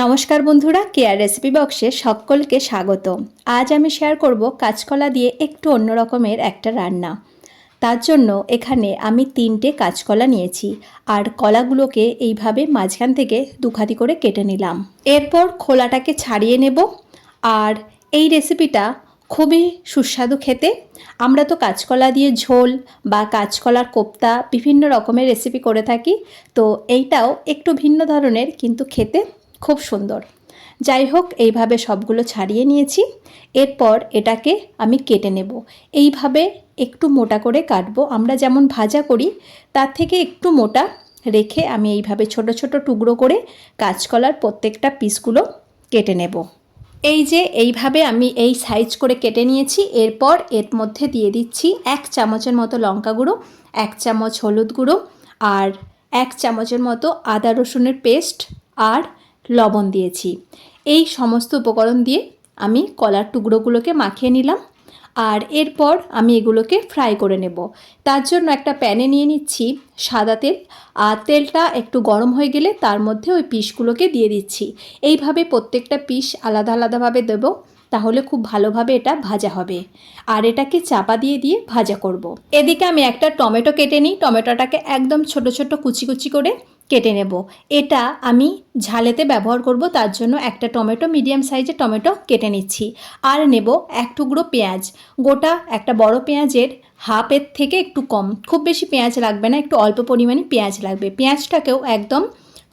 নমস্কার বন্ধুরা care recipe বক্সে সকলকে স্বাগত। আজ আমি শেয়ার করব কাঁচকলা দিয়ে একটু অন্য রকমের একটা রান্না। তার জন্য এখানে আমি তিনটে কাঁচকলা নিয়েছি আর কলাগুলোকে এইভাবে মাঝখান থেকে দুখাতি করে কেটে নিলাম। এরপর খোলাটাকে ছাড়িয়ে নেব আর এই রেসিপিটা খুবই সুস্বাদু খেতে। আমরা তো কাঁচকলা দিয়ে ঝোল বা কাঁচকলার কোপ্তা বিভিন্ন রকমের রেসিপি করে থাকি, তো এইটাও একটু ভিন্ন ধরনের কিন্তু খেতে খুব সুন্দর। যাই হোক এইভাবে সবগুলো ছাড়িয়ে নিয়েছি। এরপর এটাকে আমি কেটে নেব। এইভাবে একটু মোটা করে কাটবো। আমরা যেমন ভাজা করি, তার থেকে একটু মোটা রেখে আমি এইভাবে ছোট ছোট টুকরো করে কাঁচকলার প্রত্যেকটা পিসগুলো কেটে নেব। এই যে, এইভাবে আমি এই সাইজ করে কেটে নিয়েছি। এরপর এর মধ্যে দিয়ে দিচ্ছি এক চামচের মতো লঙ্কা গুঁড়ো, এক চামচ হলুদ গুঁড়ো আর এক চামচের মতো আদা রসুনের পেস্ট আর লবণ দিয়েছি। এই সমস্ত উপকরণ দিয়ে আমি কলার টুকরোগুলোকে মাখিয়ে নিলাম আর এরপর আমি এগুলোকে ফ্রাই করে নেব। তার জন্য একটা প্যানে নিয়ে নিচ্ছি সাদা তেল আর তেলটা একটু গরম হয়ে গেলে তার মধ্যে ওই পিসগুলোকে দিয়ে দিচ্ছি। এইভাবে প্রত্যেকটা পিস আলাদা আলাদাভাবে দেবো তাহলে খুব ভালোভাবে এটা ভাজা হবে। আর এটাকে চাপা দিয়ে দিয়ে ভাজা করব। এদিকে আমি একটা টমেটো কেটে নিই। টমেটোটাকে একদম ছোট ছোট কুচি কুচি করে কেটে নেব। এটা আমি ঝালেতে ব্যবহার করব, তার জন্য একটা টমেটো, মিডিয়াম সাইজের টমেটো কেটে নিচ্ছি। আর নেব এক টুকরো পেঁয়াজ। গোটা একটা বড় পেঁয়াজের হাফের থেকে একটু কম। খুব বেশি পেঁয়াজ লাগবে না, একটু অল্প পরিমাণে পেঁয়াজ লাগবে। পেঁয়াজটাকেও একদম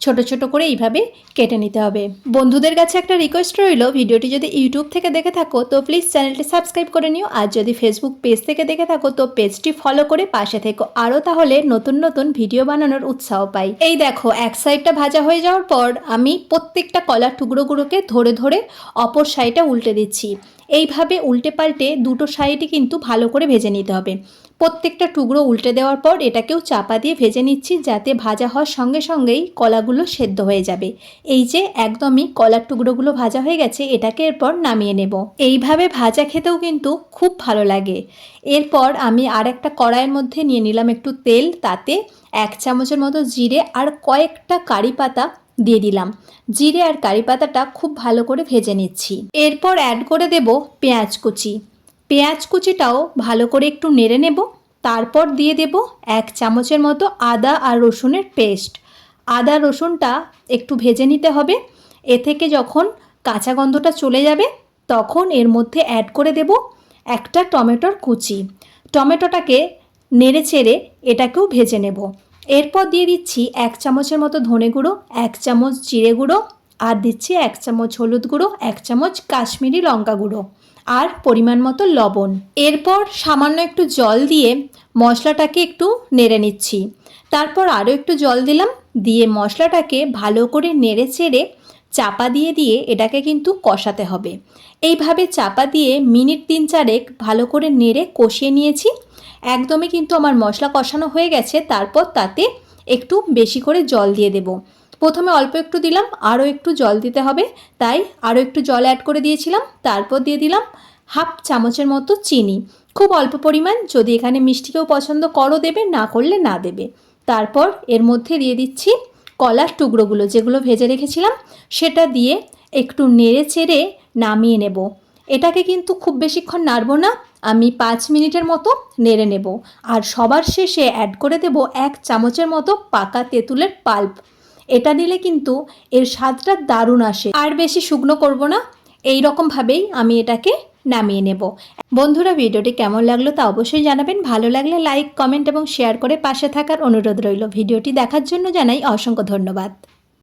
ছোট ছোট করে এইভাবে কেটে নিতে হবে। বন্ধুদের কাছে একটা রিকোয়েস্ট রইল, ভিডিওটি যদি ইউটিউব থেকে দেখে থাকো, তো প্লিজ চ্যানেলটি সাবস্ক্রাইব করে নিও। আর যদি ফেসবুক পেজ থেকে দেখে থাকো, তো পেজটি ফলো করে পাশে থেকো। আরও তাহলে নতুন নতুন ভিডিও বানানোর উৎসাহ পাই। এই দেখো, এক সাইডটা ভাজা হয়ে যাওয়ার পর আমি প্রত্যেকটা কলার টুকরোগুলোকে ধরে ধরে অপর সাইডটা উল্টে দিচ্ছি। এইভাবে উল্টে পাল্টে দুটো সাইডই কিন্তু ভালো করে ভেজে নিতে হবে। প্রত্যেকটা টুকরো উল্টে দেওয়ার পর এটাকেও চাপা দিয়ে ভেজে নিচ্ছি যাতে ভাজা হওয়ার সঙ্গে সঙ্গেই কলাগুলো সেদ্ধ হয়ে যাবে। এই যে একদমই কলার টুকরোগুলো ভাজা হয়ে গেছে, এটাকে এরপর নামিয়ে নেব। এইভাবে ভাজা খেতেও কিন্তু খুব ভালো লাগে। এরপর আমি আর একটা কড়াইয়ের মধ্যে নিয়ে নিলাম একটু তেল, তাতে এক চামচের মতো জিরে আর কয়েকটা কারি পাতা দিয়ে দিলাম। জিরে আর কারি পাতাটা খুব ভালো করে ভেজে নিচ্ছি। এরপর অ্যাড করে দেব পেঁয়াজ কুচি। পেঁয়াজ কুচিটাও ভালো করে একটু নেড়ে নেব। তারপর দিয়ে দেব এক চামচের মতো আদা আর রসুনের পেস্ট। আদা, রসুনটা একটু ভেজে নিতে হবে। এ থেকে যখন কাঁচা গন্ধটা চলে যাবে, তখন এর মধ্যে অ্যাড করে দেব একটা টমেটোর কুচি। টমেটোটাকে নেড়ে চেড়ে এটাকেও ভেজে নেব। এরপর দিয়ে দিচ্ছি এক চামচের মতো ধনে গুঁড়ো, এক চামচ জিরে গুঁড়ো, আর দিচ্ছি এক চামচ হলুদ গুঁড়ো, এক চামচ কাশ্মীরি লঙ্কা গুঁড়ো, আর পরিমাণ মতো লবণ। এরপর সামান্য একটু জল দিয়ে মশলাটাকে একটু নেড়ে নিচ্ছি। তারপর আরও একটু জল দিলাম, দিয়ে মশলাটাকে ভালো করে নেড়ে চেড়ে চাপা দিয়ে দিয়ে এটাকে কিন্তু কষাতে হবে। এইভাবে চাপা দিয়ে মিনিট তিন চারেক ভালো করে নেড়ে কষিয়ে নিয়েছি। একদমই কিন্তু আমার মশলা কষানো হয়ে গেছে, তারপর তাতে একটু বেশি করে জল দিয়ে দেব। প্রথমে অল্প একটু দিলাম, আরও একটু জল দিতে হবে, তাই আরও একটু জল অ্যাড করে দিয়েছিলাম, তারপর দিয়ে দিলাম হাফ চামচের মতো চিনি। খুব অল্প পরিমাণ, যদি এখানে মিষ্টিকেও পছন্দ করো দেবে, না করলে না দেবে। তারপর এর মধ্যে দিয়ে দিচ্ছি কলার টুকরোগুলো, যেগুলো ভেজে রেখেছিলাম, সেটা দিয়ে একটু নেড়ে চেড়ে নামিয়ে নেব। এটাকে কিন্তু খুব বেশিক্ষণ নাড়বো না আমি পাঁচ মিনিটের মতো নেড়ে নেব। আর সবার শেষে অ্যাড করে দেব এক চামচের মতো পাকা তেঁতুলের পাল্প এটা দিলে কিন্তু এর স্বাদটা দারুণ আসে। আর বেশি শুকনো করব না। এই রকমভাবেই আমি এটাকে নামিয়ে নেব। বন্ধুরা, ভিডিওটি কেমন লাগল তা অবশ্যই জানাবেন। ভালো লাগলে লাইক কমেন্ট এবং শেয়ার করে পাশে থাকার অনুরোধ রইল। ভিডিওটি দেখার জন্য জানাই অসংখ্য ধন্যবাদ।